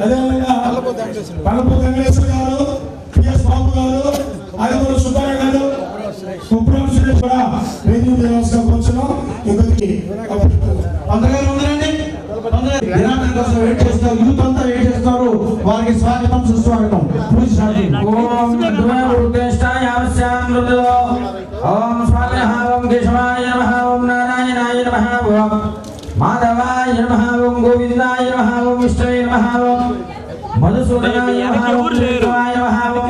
అదేవిధంగా వెంకటేశ్వర గారు పిఎస్ బాబు గారు అదేవిధంగా సుబ్బారావు గారు సురేష్ కూడా ఇంకొకటి అందరూ ఉందండి కోసం వెయిట్ చేస్తారు యూత్ అంతా వెయిట్ చేస్తారు వారికి స్వాగతం సుస్వాగతం పూజ ఓం ధ్రువరుద్దేష్టాయ ఓం ఓం కేశవాయ ఓం నారాయణాయ ఓం మాధవాయ నమః ఓం గోవిందాయ నమః ఓం విష్ణువే నమః ఓం మధుసూదనాయ నమః ఓం శివాయ నమః ఓం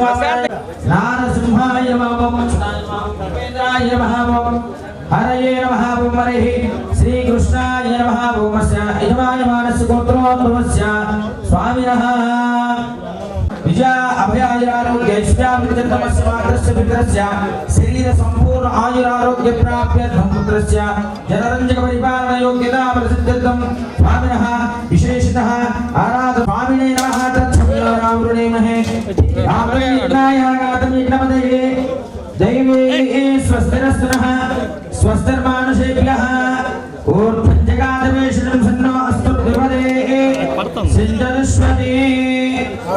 నారసింహాయ నమః ఓం కృష్ణాయ నమః ఓం హరయే నమః ఓం హరిః శ్రీకృష్ణాయ నమః ఓం అస్య యజమానమానస్య గోత్రోద్భవస్య స్వామినః. विद्या अभयायुरारोग्यैश्वर्यामृततमस्मादस्य पितरस्य शरीरसम्पूर्ण आयुरारोग्यप्राप्यर्थं पुत्रस्य जनरञ्जकपरिपालनयोग्यता प्रसिद्ध्यर्थं स्वामिनः विशेषतः आराध नमः।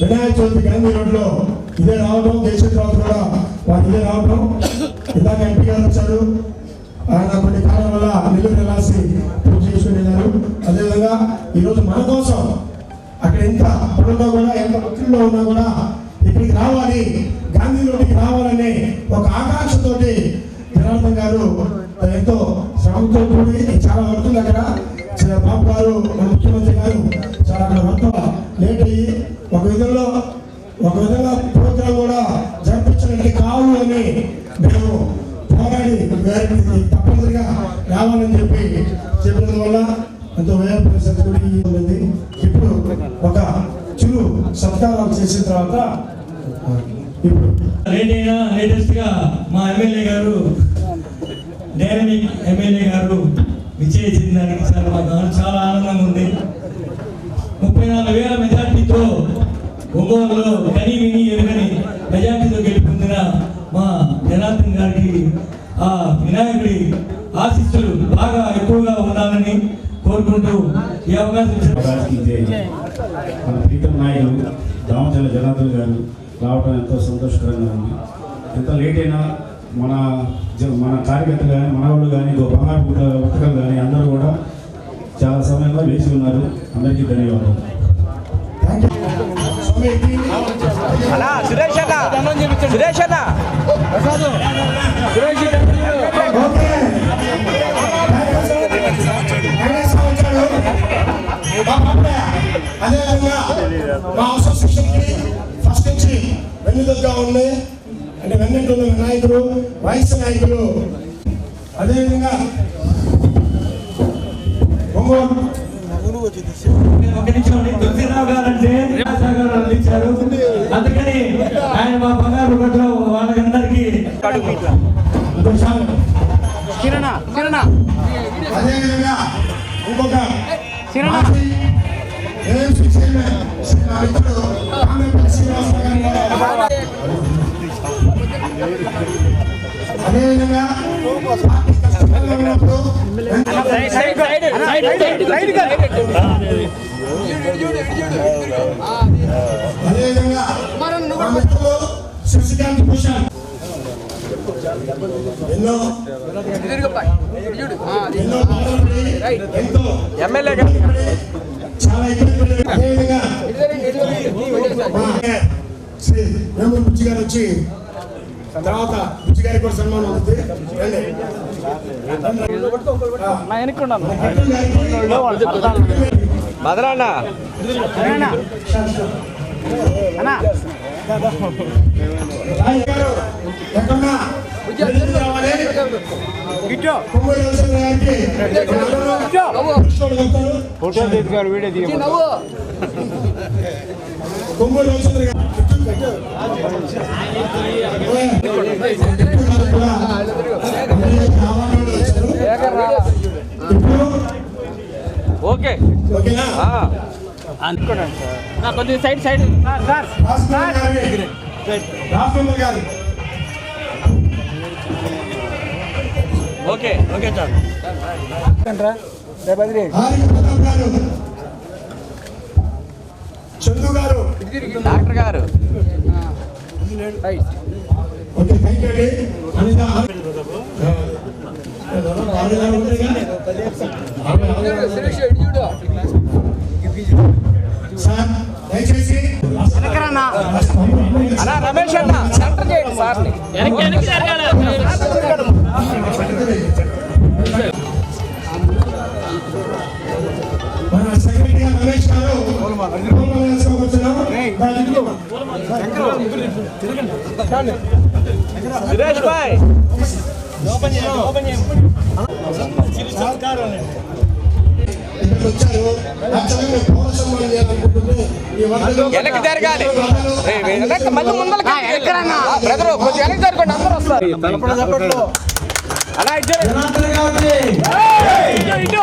వినాయక చవితి గాంధీ రోడ్లో ఇదే రావడం దేశ కూడా వారు ఇదే రావడం. ఇందాక ఎంపీ గారు వచ్చారు. ఆయన కొన్ని కారణం వల్ల నెల్లూరు వెళ్ళాల్సి పూజ చేసుకుని వెళ్ళారు. అదేవిధంగా ఈరోజు మన కోసం అక్కడ ఎంత పనుల్లో కూడా ఎంత ఒత్తిడిలో ఉన్నా కూడా ఇక్కడికి రావాలి గాంధీ రోడ్డుకి రావాలనే ఒక ఆకాంక్షతోటి జనార్దన్ గారు ఎంతో శ్రమతో కూడి చాలా వరకు దగ్గర అక్కడ బాబు గారు ముఖ్యమంత్రి గారు చాలా అక్కడ వర్క్ లేట్ అయ్యి ఒక విధంలో ఒక విధంగా ప్రోగ్రాం కూడా జరిపించినట్టు కావు అని మేము పోరాడి వారికి తప్పనిసరిగా రావాలని చెప్పి చెప్పినందువల్ల ఎంతో వ్యయ పరిస్థితి కూడా ఉంది. ఇప్పుడు ఒక చిరు సత్కారాలు చేసిన తర్వాత ఇప్పుడు లేట్ అయినా లేటెస్ట్గా మా ఎమ్మెల్యే గారు డైనమిక్ ఎమ్మెల్యే గారు విజయించిన దానికి చాలా మాకు చాలా ఆనందంగా ఉంది. ముప్పై నాలుగు వేల మెజార్టీతో ఒంగోలులో కని విని ఎరుగని మెజార్టీతో గెలుపొందిన మా జనార్దన్ గారికి ఆ వినాయకుడి ఆశిస్సులు బాగా ఎక్కువగా ఉండాలని కోరుకుంటూ ఈ అవకాశం మన ప్రీతం నాయకులు రామచంద్ర జనార్దన్ గారు రావడం ఎంతో సంతోషకరంగా ఉంది. ఎంత లేట్ అయినా మన మన కార్యకర్తలు కానీ మన వాళ్ళు కానీ ఇంకో బంగారు పుట్ట పుస్తకం కానీ అందరూ కూడా చాలా సమయంలో వేసి ఉన్నారు. అందరికీ ధన్యవాదాలు. అన్నా సురేష్ అన్న సురేష్ అన్న. అదేవిధంగా మా అసోసియేషన్కి ఫస్ట్ నుంచి వెన్నుదగ్గా ఉంది. అంటే వెన్నట్టు ఉన్న నాయకులు వయసు నాయకులు. అదేవిధంగా ఒంగోలు. ఒక నిమిషం అండి. తులసిరావు గారు అంటే సహకారం అందించారు. అందుకని ఆయన మా బంగారు వాళ్ళకందరికీ అదేవిధంగా ఇంకొక గారు అదేవిధంగా అదేవిధంగా శశికాంత్ భూషణ్ ఎన్నో ఎన్నో ఎంతో ఎమ్మెల్యే చాలా ఇబ్బంది అదేవిధంగా శ్రీ బుజ్జి గారు వచ్చి తర్వాత బుజ్జి గారికి కూడా సన్మానం అవుతుంది. రాజు గారు ఎక్కడున్నా? ఎదురు రావాలి. కొమ్మూరు ఓకే. ఓకేనా? కొద్దిగా సైడ్ సైడ్. గారు ఓకే ఓకే సార్. చందు గారు డాక్టర్ గారు. అన్నా రమేష్ అన్న సెంటర్ చేయండి సార్ మన సెక్రటరీ రమేష్ గారు భాయ్ ఇక్కడికి వచ్చారు యాక్చువల్గా మేము పౌర సన్మానం చేయాలనుకుంటుంటే ఈ వెనక్కి జరగాలి. వెనక్కి మళ్ళీ ముందలకి బ్రదర్ కొంచెం వెనక్కి జరగండి అందరూ వస్తారు. అలా ఇచ్చారు జనార్దన్ గారికి. ఇటు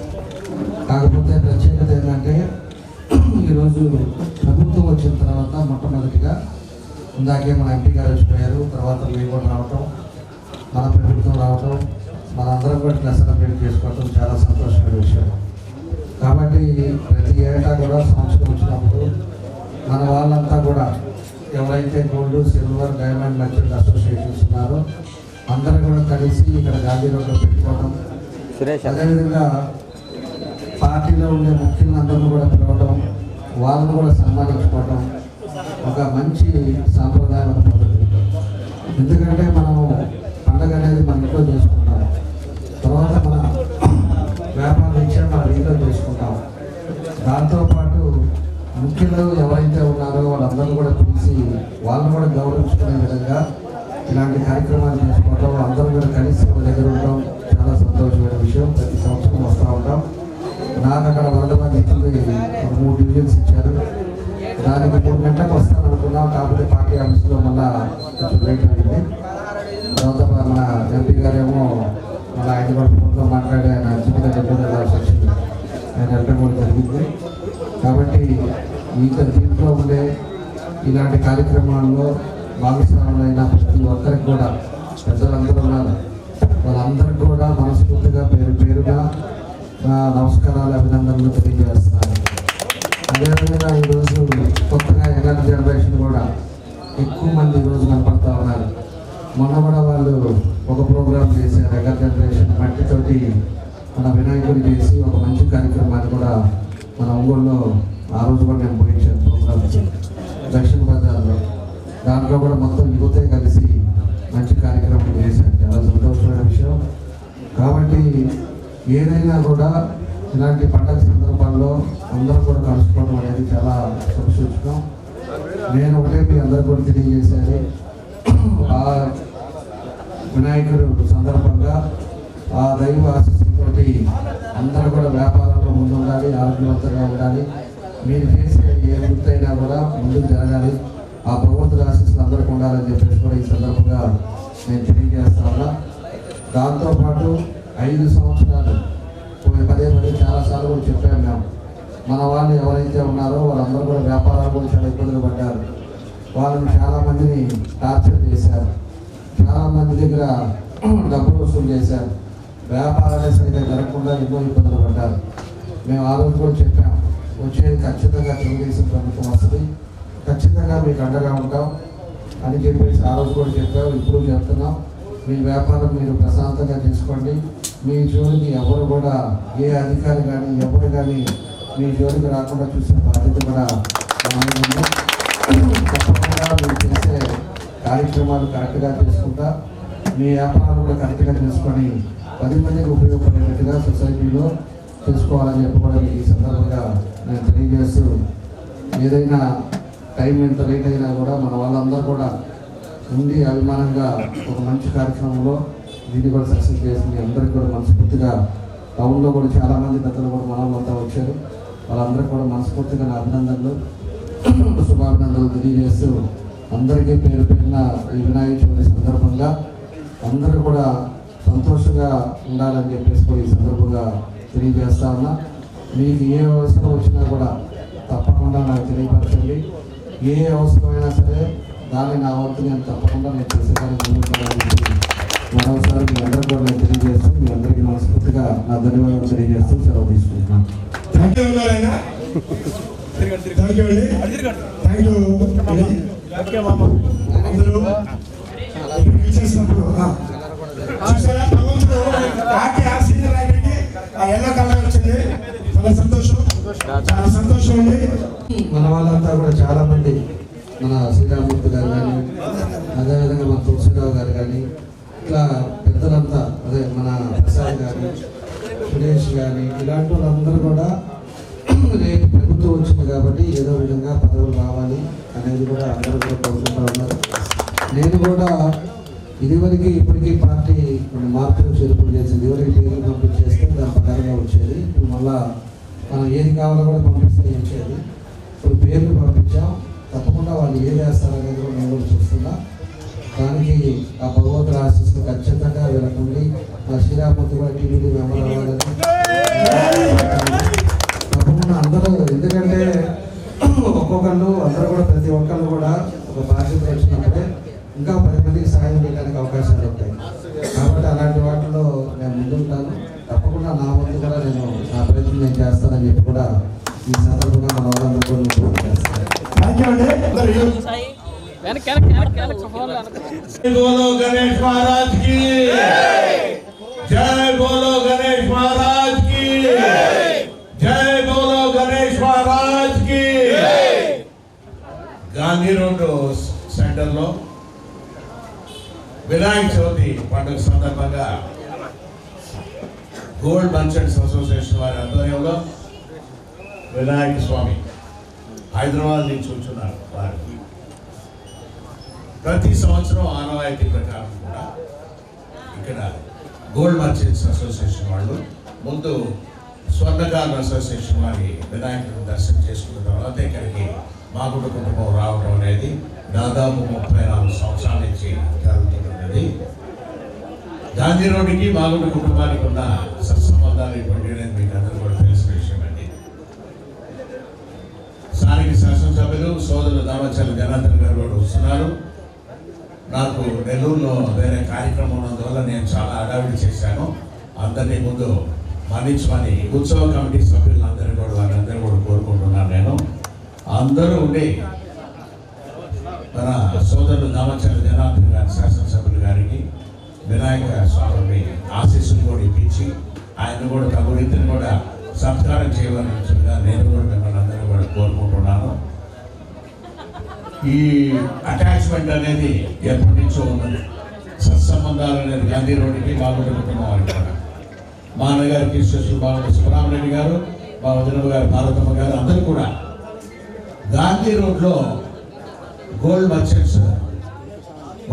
కాకపోతే ప్రత్యేకత ఏంటంటే ఈరోజు ప్రభుత్వం వచ్చిన తర్వాత మొట్టమొదటిగా ఇందాకే మన ఎంపీ గారు వచ్చిపోయారు తర్వాత కూడా రావటం మన ప్రభుత్వం రావటం మనందరం కూడా ఇట్లా సెలబ్రేట్ చేసుకోవటం చాలా సంతోషమైన విషయం. కాబట్టి ప్రతి ఏటా కూడా సంవత్సరం వచ్చినప్పుడు మన వాళ్ళంతా కూడా ఎవరైతే gold silver diamond merchant associations ఉన్నారో అందరూ కూడా కలిసి ఇక్కడ గాంధీ రోడ్లో పెట్టుకోవడం అదేవిధంగా పార్టీలో ఉండే ముఖ్యులను అందరూ కూడా పిలవడం వాళ్ళని కూడా సన్మానించుకోవడం ఒక మంచి సాంప్రదాయం పద్ధతి ఎందుకంటే మనం పండగ అనేది మన ఇంట్లో చేసుకుంటాం. తర్వాత మన వ్యాపార విషయం మన ఇంట్లో చేసుకుంటాం. దాంతోపాటు ముఖ్యులు ఎవరైతే ఉన్నారో వాళ్ళందరూ కూడా పిలిచి వాళ్ళని కూడా గౌరవించుకునే విధంగా ఇలాంటి కార్యక్రమాలు చేసుకోవడం అందరూ కూడా కలిసి దగ్గర ఉండడం చాలా సంతోషమైన విషయం. నాన్న అక్కడ వంద మంది మూడు డివిజన్స్ ఇచ్చారు. దానికి మూడు గంటలకు వస్తాను అనుకున్నాం. కాకపోతే పార్టీ ఆఫీస్లో మళ్ళా కొంచెం లేట్ అయింది. తర్వాత మన ఎంపీ గారేమో మళ్ళీ ఆయన కూడా ఫోన్లో మాట్లాడి ఆయన చిన్నగా చెప్పేది ఆయన వెళ్ళడం కూడా జరిగింది. కాబట్టి ఈత దీంట్లో ఉండే ఇలాంటి కార్యక్రమాల్లో భాగస్వాములైన ప్రతి ఒక్కరికి కూడా పెద్దలందరూ ఉన్నారు. వాళ్ళందరికీ కూడా మనస్ఫూర్తిగా పేరు పేరుగా నమస్కారాలు అభినందనలు తెలియజేస్తున్నాను. అదేవిధంగా ఈరోజు కొత్తగా యంగర్ జనరేషన్ కూడా ఎక్కువ మంది ఈరోజు కనపడతా ఉన్నారు. మొన్న కూడా వాళ్ళు ఒక ప్రోగ్రామ్ చేశారు యంగర్ జనరేషన్ మట్టితోటి మన వినాయకుడు చేసి ఒక మంచి కార్యక్రమాన్ని కూడా మన ఒంగోలులో ఆ రోజు కూడా నేను పోయించాను ప్రోగ్రామ్ దక్షిణ బజార్లో. దాంట్లో కూడా మొత్తం యువతే కలిసి మంచి కార్యక్రమం చేశారు. చాలా సంతోషమైన విషయం. కాబట్టి ఏదైనా కూడా ఇలాంటి పండగ సందర్భాల్లో అందరూ కూడా కలుసుకోవడం అనేది చాలా శుభసూచకం. నేను ఒకటే మీ అందరూ కూడా తెలియజేశాను ఆ వినాయకుడు సందర్భంగా ఆ దైవ ఆశీస్సుతోటి అందరూ కూడా వ్యాపారంలో ముందుండాలి ఆరోగ్యవంతంగా ఉండాలి. మీరు చేసే ఏ వృత్తైనా కూడా ముందుకు జరగాలి. ఆ భగవంతుడి ఆశీస్సులు అందరికీ ఉండాలని చెప్పేసి కూడా ఈ సందర్భంగా నేను తెలియజేస్తా ఉన్నా. దాంతోపాటు ఐదు సంవత్సరాలు. పోయి పదే పదే చాలాసార్లు కూడా చెప్పాము మేము. మన వాళ్ళు ఎవరైతే ఉన్నారో వాళ్ళందరూ కూడా వ్యాపారాల కూడా చాలా ఇబ్బందులు పడ్డారు. వాళ్ళని చాలామందిని టార్చర్ చేశారు. చాలామంది దగ్గర డబ్బులు వసూలు చేశారు. వ్యాపారాలు సరిగ్గా జరగకుండా ఎన్నో ఇబ్బందులు పడ్డారు. మేము ఆ రోజు కూడా చెప్పాం వచ్చేది ఖచ్చితంగా తెలుగుదేశం ప్రభుత్వం వస్తుంది. ఖచ్చితంగా మీకు అండగా ఉంటాం. అని చెప్పేసి ఆ రోజు కూడా చెప్పాం ఇప్పుడు చెప్తున్నాం. మీ వ్యాపారం మీరు ప్రశాంతంగా చేసుకోండి మీ జోలికి ఎవరు కూడా ఏ అధికారి కానీ ఎవరు కానీ మీ జోలికి రాకుండా చూసే బాధ్యత కూడా తప్పకుండా మీరు చేసే కార్యక్రమాలు కరెక్ట్గా చేసుకుంటా మీ వ్యాపారం కూడా కరెక్ట్గా చేసుకొని పది మందికి ఉపయోగపడేటట్టుగా సొసైటీలో తెలుసుకోవాలని చెప్పి కూడా ఈ సందర్భంగా నేను తెలియజేస్తూ ఏదైనా టైం ఎంత లేట్ అయినా కూడా మన వాళ్ళందరూ కూడా ఉండి అభిమానంగా ఒక మంచి కార్యక్రమంలో దీన్ని కూడా సక్సెస్ చేసింది అందరికీ కూడా మనస్ఫూర్తిగా టౌన్లో కూడా చాలామంది పెద్దలు కూడా మనం వాళ్ళంతా వచ్చారు. వాళ్ళందరికీ కూడా మనస్ఫూర్తిగా నా అభినందనలు. శుభాభినందనలు తెలియజేస్తూ అందరికీ పేరు పేరున ఈ వినాయక చవితి సందర్భంగా అందరూ కూడా సంతోషంగా ఉండాలని చెప్పేసి కూడా ఈ సందర్భంగా తెలియజేస్తా ఉన్నా. మీకు ఏ అవసరం వచ్చినా కూడా తప్పకుండా నాకు తెలియపరచండి. ఏ అవసరమైనా సరే దాన్ని నా వంతు నేను తప్పకుండా నేను చేసేదానికి మరోసారి మీ అందరూ కూడా నేను తెలియజేస్తూ మీ అందరికీ మనస్ఫూర్తిగా నా ధన్యవాదాలు తెలియజేస్తూ సెలవు తీసుకుంటున్నాను. ఎల్లో కలర్ వచ్చింది. చాలా సంతోషం. చాలా సంతోషం ఉంది మన వాళ్ళంతా కూడా చాలా మంది మన శ్రీరామూర్తి గారు కానీ అదేవిధంగా మన తులసిరావు గారు కానీ ఇట్లా పెద్దలంతా అదే మన ప్రసాద్ గారు సురేష్ కానీ ఇలాంటి వాళ్ళందరూ కూడా రేపు ప్రభుత్వం వచ్చింది కాబట్టి ఏదో విధంగా పదవులు రావాలి అనేది కూడా అందరూ కూడా కోరుకుంటా ఉన్నారు. నేను కూడా ఇదివరకు ఇప్పటికీ పార్టీ కొన్ని మార్పులు చేర్పులు చేసింది ఇదివరకు పేర్లు పంపించేస్తే దాని ప్రకారంగా వచ్చేది. ఇప్పుడు మళ్ళా మనం ఏది కావాలో కూడా పంపిస్తే వచ్చేది ఇప్పుడు పేర్లు పంపించాం. తప్పకుండా వాళ్ళు ఏం చేస్తారనేది కూడా నేను కూడా చూస్తున్నా. దానికి ఆ భగవంతుడు ఆశిస్తూ ఖచ్చితంగా వెళ్ళకండి ఆ శ్రీరామూర్తి కూడా టీవీలు మెంబర్ అవ్వాలని తప్పకుండా అందరూ ఎందుకంటే ఒక్కొక్కళ్ళు అందరూ కూడా ప్రతి ఒక్కళ్ళు కూడా ఒక బాధ్యత వచ్చినప్పుడే ఇంకా పది మందికి సాయం చేయడానికి అవకాశాలు ఉంటాయి. కాబట్టి అలాంటి వాటిలో నేను ముందుంటాను. తప్పకుండా నా ముందు కూడా నేను నా ప్రయత్నం నేను చేస్తానని చెప్పి కూడా ఈ సందర్భంగా మన బోలో గణేష్ మహారాజ్కి జై బోలో గణేష్ మహారాజ్కి జై బోలో గణేష్ మహారాజ్కి గాంధీ వినాయక చవితి పండుగ సందర్భంగా గోల్డ్ మర్చెంట్స్ అసోసియేషన్ వారి ఆధ్వర్యంలో వినాయక స్వామి హైదరాబాద్ నుంచి వచ్చున్నారు వారికి ప్రతి సంవత్సరం ఆనవాయితీ ప్రకారం కూడా ఇక్కడ గోల్డ్ మర్చెంట్స్ అసోసియేషన్ వాళ్ళు ముందు స్వర్ణకారుల అసోసియేషన్ వారి వినాయకుడిని దర్శనం చేసుకున్న తర్వాత ఇక్కడికి మా కుటుంబం రావడం అనేది దాదాపు ముప్పై నాలుగు సంవత్సరాల నుంచి జరుగుతున్నది. గాంధీ రోడ్డుకి మాగుడు కుటుంబానికి ఉన్న సత్సంబంధాలు ఇటువంటి అనేది మీకు అందరూ కూడా తెలిసిన విషయం అండి స్థానిక శాసనసభ్యులు సోదరులు దామచర్ల జనార్దన్ గారు కూడా వస్తున్నారు. నాకు నెల్లూరులో వేరే కార్యక్రమం ఉన్నందువల్ల నేను చాలా అడావిడి చేశాను. అందరినీ ముందు మన్నించమని ఉత్సవ కమిటీ సభ్యులందరూ కూడా వారందరూ కూడా కోరుకుంటున్నాను నేను. అందరూ ఉండి మన సోదరుడు దామచర్ల జనార్దన్ గారి శాసనసభ్యులు గారికి వినాయక స్వామి ఆశీస్సులు కూడా ఇప్పించి ఆయన కూడా తగు కూడా సత్కారం చేయవలసిందిగా నేను కూడా మిమ్మల్ని అందరూ కోరుకుంటున్నాను. ఈ అటాచ్మెంట్ అనేది ఎప్పటి నుంచో ఉన్నది. సత్సంబంధాలు అనేది గాంధీ రోడ్డుకి బాగుంట కుటుంబం వారికి కూడా. మా అన్నగారికి శశి బాబు సుబ్రహ్మణ్యం గారు మా వదిన గారు భారతమ్మ గారు అందరూ కూడా గాంధీ రోడ్లో గోల్డ్ మర్చెంట్స్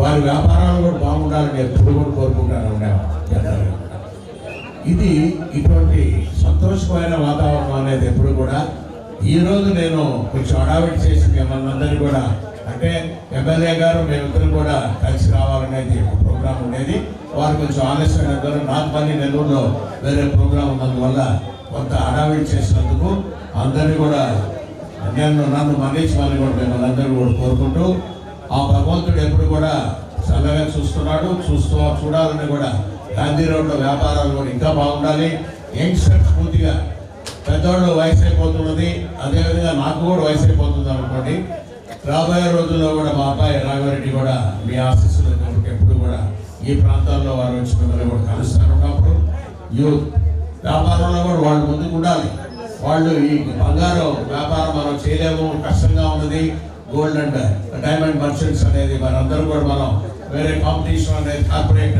వారి వ్యాపారాలు కూడా బాగుండాలని ఎప్పుడు కూడా కోరుకుంటాను ఉండేవారు ఇది ఇటువంటి సంతోషమైన వాతావరణం అనేది ఎప్పుడు కూడా ఈ రోజు నేను కొంచెం అడావిట్ చేసి మిమ్మల్ని అందరినీ కూడా అంటే ఎమ్మెల్యే గారు మేమిద్దరు కూడా కలిసి రావాలనేది ఒక ప్రోగ్రాం ఉండేది. వారు కొంచెం ఆలస్యమైన ద్వారా నాకు మళ్ళీ నెల్లూరులో వేరే ప్రోగ్రాం ఉన్నందువల్ల కొంత అడావిట్ చేసినందుకు అందరినీ కూడా నేను నన్ను మన్నించమని కూడా మిమ్మల్ని అందరూ కూడా కోరుకుంటూ ఆ భగవంతుడు ఎప్పుడు కూడా చల్లగా చూస్తున్నాడు చూస్తూ చూడాలని కూడా గాంధీ రోడ్లో వ్యాపారాలు కూడా ఇంకా బాగుండాలి. యంగ్స్టర్స్ పూర్తిగా పెద్దవాళ్ళు వయసు అయిపోతున్నది అదేవిధంగా నాకు కూడా వయసు అయిపోతుంది అనుకోండి రాబోయే రోజుల్లో కూడా మా అబ్బాయి రాఘవరెడ్డి కూడా మీ ఆశీస్సులు ఎప్పుడు కూడా ఈ ప్రాంతాల్లో వారు వచ్చి మిమ్మల్ని కూడా కలుస్తారు. ఉన్నప్పుడు యూత్ వ్యాపారంలో కూడా వాళ్ళు ముందుకు ఉండాలి. వాళ్ళు ఈ బంగారు వ్యాపారం మనం చేయలేము కష్టంగా ఉన్నది గోల్డ్ అండ్ డైమండ్ మర్చెంట్స్ అనేది మనందరూ కూడా మనం వేరే కాంపిటీషన్ అనేది కార్పొరేట్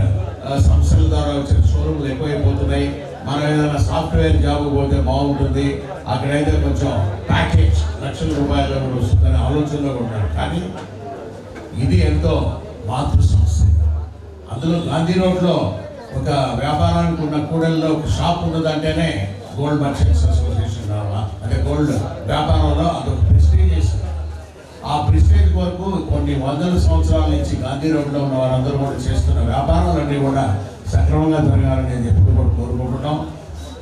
సంస్థల ద్వారా వచ్చిన షోరూమ్లు ఎక్కువైపోతున్నాయి. మనం ఏదైనా సాఫ్ట్వేర్ జాబ్ పోతే బాగుంటుంది. అక్కడైతే కొంచెం ప్యాకేజ్ లక్షల రూపాయలు కూడా వస్తుందనే ఆలోచనలో ఉంటారు. కానీ ఇది ఎంతో మాతృ సంస్థ అందులో గాంధీ రోడ్లో ఒక వ్యాపారానికి ఉన్న కూడల్లో ఒక షాప్ ఉన్నదంటేనే గోల్డ్ మర్చెంట్స్ అసోసియేషన్ అంటే గోల్డ్ వ్యాపారంలో అదొక ప్రెస్టీజియస్ ఆ ప్రెస్టేజ్ వరకు కొన్ని వందల సంవత్సరాల నుంచి గాంధీ రోడ్లో ఉన్న వారందరూ కూడా చేస్తున్న వ్యాపారాలన్నీ కూడా సక్రమంగా జరగాలని నేను ఎప్పుడు కూడా కోరుకుంటున్నాం.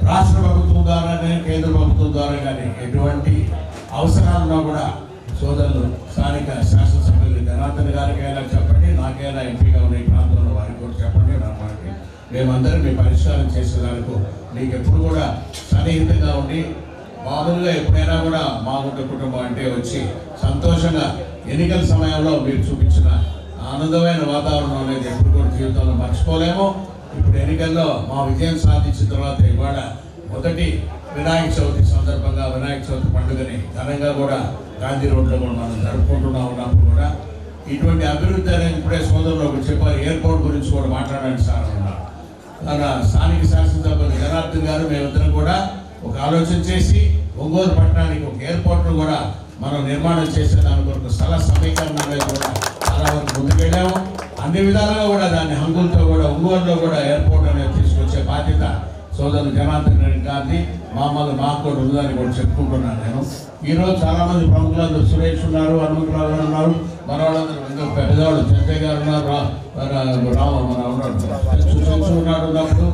రాష్ట్ర ప్రభుత్వం ద్వారా కానీ కేంద్ర ప్రభుత్వం ద్వారా కానీ ఎటువంటి అవసరాలున్నా కూడా సోదరులు స్థానిక శాసనసభ్యులు జనార్దన్ గారికైనా చెప్పండి నాకైనా ఎంపీగా ఉన్న ఈ ప్రాంతంలో వారికి కూడా చెప్పండి మనకి మేమందరం మీ పరిష్కారం చేసేదానికి మీకు ఎప్పుడు కూడా సన్నిహితంగా ఉండి మామూలుగా ఎప్పుడైనా కూడా మా కుటుంబ కుటుంబం అంటే వచ్చి సంతోషంగా ఎన్నికల సమయంలో మీరు చూపించిన ఆనందమైన వాతావరణం అనేది ఎప్పుడు కూడా జీవితంలో మర్చిపోలేము. ఇప్పుడు ఎన్నికల్లో మా విజయం సాధించిన తర్వాత ఇవాళ మొదటి వినాయక చవితి సందర్భంగా వినాయక చవితి పండుగని ఘనంగా కూడా గాంధీ రోడ్లో కూడా మనం జరుపుకుంటున్నా ఉన్నప్పుడు కూడా. ఇటువంటి అభివృద్ధి అనేది ఇప్పుడే సోదరులు చెప్పారు ఎయిర్పోర్ట్ గురించి కూడా మాట్లాడడానికి సార్ అన్నారు మన స్థానిక శాసనసభ్యులు జనార్దన్ గారు మేమిద్దరం కూడా ఒక ఆలోచన చేసి ఒంగోలు పట్టణానికి ఒక ఎయిర్పోర్ట్ను కూడా మనం నిర్మాణం చేసేదానికి ఒక స్థల సమీకరణ అనేది కూడా చాలా వరకు ముందుకెళ్ళాము అన్ని విధాలుగా కూడా దాన్ని హంగులతో కూడా ఒంగోలులో కూడా ఎయిర్పోర్ట్ అనేది తీసుకొచ్చే బాధ్యత సోదరులు జనార్దన్ రెడ్డి గారిని మామూలు మాకు కూడా ఉందని కూడా చెప్పుకుంటున్నాను నేను. ఈరోజు చాలా మంది ప్రముఖులందరూ సురేష్ ఉన్నారు హనుమంతరావు గారు ఉన్నారు. మన వాళ్ళందరూ ఇంకా పెద్దవాళ్ళు చంద్రయ్య గారు ఉన్నారు. రావు మన ఉన్నాడు. ఉన్నాడు ఉన్నప్పుడు.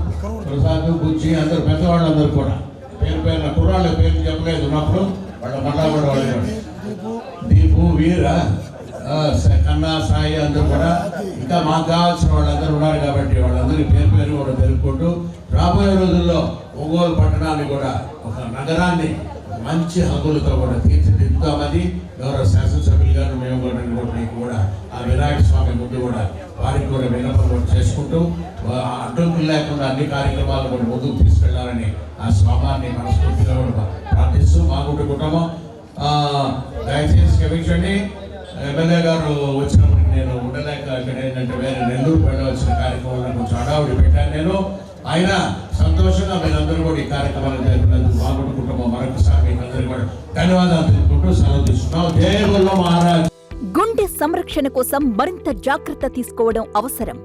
ప్రసాద్ బుజ్జి అందరు పెద్దవాళ్ళందరూ కూడా. పేరు పేరున కుర్రాళ్ళ పేరు చెప్పలేదు ఉన్నప్పుడు. వాళ్ళ మళ్ళా కూడా వాళ్ళు దీపు వీర కన్నా సాయి అందరూ కూడా ఇంకా మాకు కావాల్సిన వాళ్ళందరూ ఉన్నారు కాబట్టి వాళ్ళందరి పేరు పేరు కూడా తెలుపుకుంటూ రాబోయే రోజుల్లో ఒంగోలు పట్టణాన్ని కూడా ఒక నగరాన్ని మంచి హక్కులతో కూడా తీర్చిదిద్దుతామని గౌరవ శాసనసభ్యులు గారు మేము కూడా కూడా ఆ వినాయక స్వామి ముందు కూడా వారికి కూడా విన్నపం కూడా చేసుకుంటూ అడ్డంకులు లేకుండా అన్ని కార్యక్రమాలు కూడా ముందుకు తీసుకెళ్ళాలని ఆ స్వామాన్ని మనస్ఫూర్తిగా కూడా ప్రార్థిస్తూ మా కుటుంబ. దయచేసి క్షమించండి. ఎమ్మెల్యే గారు వచ్చినప్పుడు నేను ఉండలేక ఇక్కడ ఏంటంటే వేరే నెల్లూరు పైన కార్యక్రమంలో కొంచెం అడావుడి పెట్టాను. నేను ఆయన సంతోషంగా మీరందరూ కూడా ఈ కార్యక్రమాన్ని జరిపినందుకు మా కుటుంబం మరొకసారి మీకు అందరికీ కూడా ధన్యవాదాలు తెలుపుకుంటూ సెలవు తీసుకున్నాం దేవుల్లో మహారాజ్. గుండె సంరక్షణ కోసం మరింత జాగ్రత్త తీసుకోవడం అవసరం.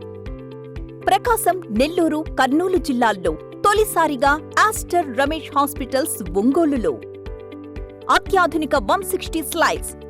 ప్రకాశం నెల్లూరు కర్నూలు జిల్లాల్లో తొలిసారిగా ఆస్టర్ రమేష్ హాస్పిటల్స్ ఒంగోలులో. అత్యాధునిక one sixty slides